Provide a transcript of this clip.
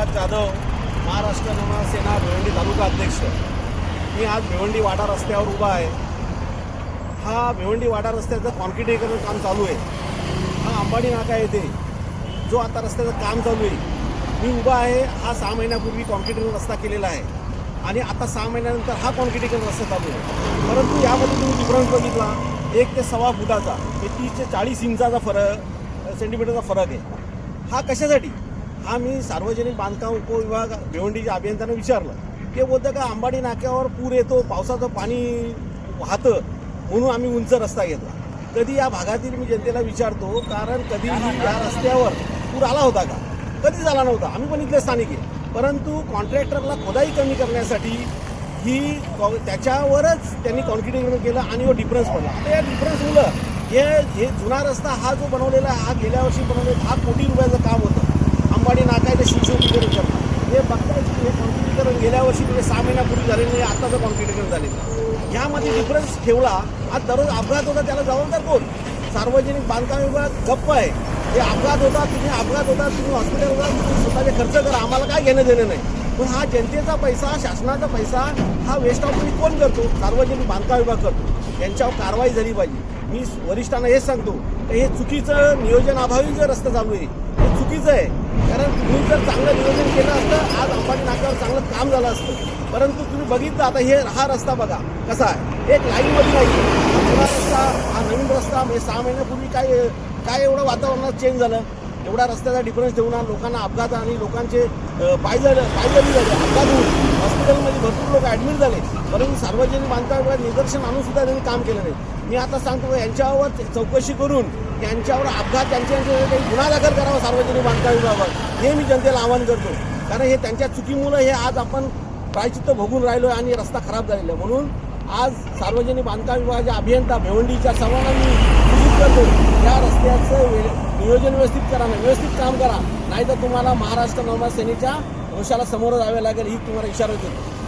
प्रकाश जाधव महाराष्ट्र नवा सेना भिवंडी तालुका अध्यक्ष. मी आज भिवंडी वाडा रस्त्यावर उभा आहे. हा भिवंडी वाडा रस्त्याचं कॉन्क्रिटीकरण काम चालू आहे. हा अंबाडी नाका येथे जो आता रस्त्याचं काम चालू आहे. मी उभा आहे हा सहा महिन्यापूर्वी कॉन्क्रिटीकरण रस्ता केलेला आहे. आणि आता सहा महिन्यानंतर हा कॉन्क्रिटीकरण रस्ता चालू आहे. परंतु यामध्ये तुम्ही डिफरन्स बघितला एक ते सव्वा फुटाचा ते तीस ते चाळीस इंचाचा फरक सेंटीमीटरचा फरक आहे. हा कशासाठी? हा मी सार्वजनिक बांधकाम उपविभाग भिवंडीच्या अभियंत्यांना विचारलं. ते बोलतं का अंबाडी नाक्यावर पूर येतो पावसाचं पाणी वाहतं म्हणून आम्ही उंच रस्ता घेतला. कधी या भागातील मी जनतेला विचारतो कारण कधीही या रस्त्यावर पूर आला होता का? कधीच आला नव्हता? आम्ही पण इथले स्थानिक आहे. परंतु कॉन्ट्रॅक्टरला खोदाई कमी करण्यासाठी ही कॉ- त्याच्यावरच त्यांनी कॉन्क्रिटीकरण केलं आणि व डिफरन्स पडला. आता या डिफरन्समुळं हे हे जुना रस्ता हा जो बनवलेला आहे हा गेल्या वर्षी बनवलेला हा कोटी रुपयाचं काम होतं. अंबाडी नाका इथे शिवशिवटीकरण करतात हे बघताय की हे कॉन्क्रिटीकरण गेल्या वर्षी म्हणजे सहा महिन्यापूर्वी झालेलं नाही म्हणजे आताचं कॉन्क्रिटीकरण झालेलं ह्यामध्ये डिफरन्स ठेवला आज दररोज अपघात होता त्याला जबाबदार कोण? सार्वजनिक बांधकाम विभाग गप्प आहे. हे अपघात होता तुम्ही अपघात होता तुम्ही हॉस्पिटलला तुम्ही स्वतःचे खर्च करा आम्हाला काय घेणं देणं नाही. पण हा जनतेचा पैसा शासनाचा पैसा हा वेस्ट ऑफ मनी कोण करतो? सार्वजनिक बांधकाम विभाग करतो. यांच्यावर कारवाई झाली पाहिजे. मी वरिष्ठांना हेच सांगतो की हे चुकीचं नियोजन अभावी जर रस्ता चालू आहे हे चुकीचं आहे. कारण तुम्ही जर चांगलं नियोजन केलं असतं आज अंबानी नाक्यावर चांगलं काम झालं असतं. परंतु तुम्ही बघितलं आता हे हा रस्ता बघा कसा आहे. एक लाईनमध्ये नाही. जुना रस्ता हा नवीन रस्ता म्हणजे सहा महिन्यापूर्वी काय काय एवढं वातावरणात चेंज झालं? एवढा रस्त्याचा डिफरन्स देऊन लोकांना अपघात आणि लोकांचे पाय झाले पायजरी झाले अपघात होऊन हॉस्पिटलमध्ये भरपूर लोक ॲडमिट झाले. परंतु सार्वजनिक बांधकाम विभागात निदर्शन आणून सुद्धा त्यांनी काम केलं नाही. मी आता सांगतो यांच्यावर चौकशी करून यांच्यावर अपघात त्यांच्या काही गुन्हा दाखल करावा सार्वजनिक बांधकाम विभागावर. हे मी जनतेला आवाहन करतो. कारण हे त्यांच्या चुकीमुळं हे आज आपण प्रायचित्त भोगून राहिलो आहे आणि रस्ता खराब झालेला आहे. म्हणून आज सार्वजनिक बांधकाम विभागाचे अभियंता भिवंडीच्या सर्वांना मी सूचित करतो या रस्त्याचं वे- नियोजन व्यवस्थित करा ना व्यवस्थित काम करा. नाहीतर तुम्हाला महाराष्ट्र नवमा सेनेच्या रोषाला समोर जावे लागेल ही तुम्हाला इशारा देतो